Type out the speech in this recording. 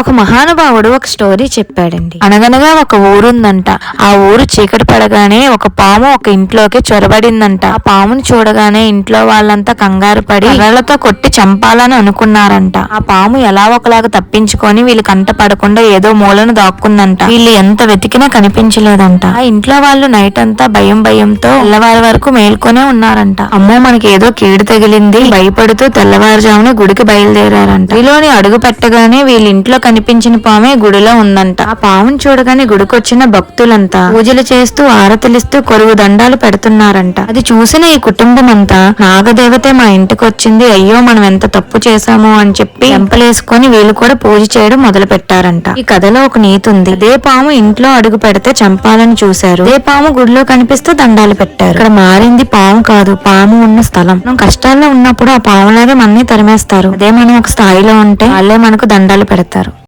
ఒక మహానుభావుడు ఒక స్టోరీ చెప్పాడండి. అనగనగా ఒక ఊరుందంట. ఆ ఊరు చీకటి పడగానే ఒక పాము ఒక ఇంట్లోకి చొరబడిందంట. ఆ పాముని చూడగానే ఇంట్లో వాళ్ళంతా కంగారు పడి కర్రలతో కొట్టి చంపాలని అనుకున్నారంట. ఆ పాము ఎలా ఒకలాగా తప్పించుకొని వీళ్ళు కంట పడకుండా ఏదో మూలను దాక్కుందంట. వీళ్ళు ఎంత వెతికినా కనిపించలేదంట. ఆ ఇంట్లో వాళ్ళు నైట్ అంతా భయం భయంతో తెల్లవారి వరకు మేల్కొనే ఉన్నారంట. అమ్మో మనకి ఏదో కీడు తగిలింది. భయపడుతూ తెల్లవారుజామున గుడికి బయలుదేరారంట. వీళ్ళని అడుగు పెట్టగానే వీళ్ళ ఇంట్లో కనిపించిన పామే గుడిలో ఉందంట. ఆ పామును చూడగానే గుడికొచ్చిన భక్తులంతా పూజలు చేస్తూ ఆరతిలిస్తూ కొరువు దండాలు పెడుతున్నారంట. అది చూసిన ఈ కుటుంబం అంతా నాగదేవతే మా ఇంటికి వచ్చింది అయ్యో మనం ఎంత తప్పు చేశాము అని చెప్పి ఎంపలేసుకొని వీళ్ళు కూడా పూజ చేయడం మొదలు పెట్టారంట ఈ కథలో ఒక నీతి ఉంది. అదే పాము ఇంట్లో అడుగు పెడితే చంపాలని చూశారు. అదే పాము గుడిలో కనిపిస్తే దండాలు పెట్టారు. ఇక్కడ మారింది పాము కాదు పాము ఉన్న స్థలం. మనం కష్టాల్లో ఉన్నప్పుడు ఆ పాములాగే మనని తరిమేస్తారు. అదే మనం ఒక స్థాయిలో ఉంటే వాళ్ళే మనకు దండాలు పెడతారు.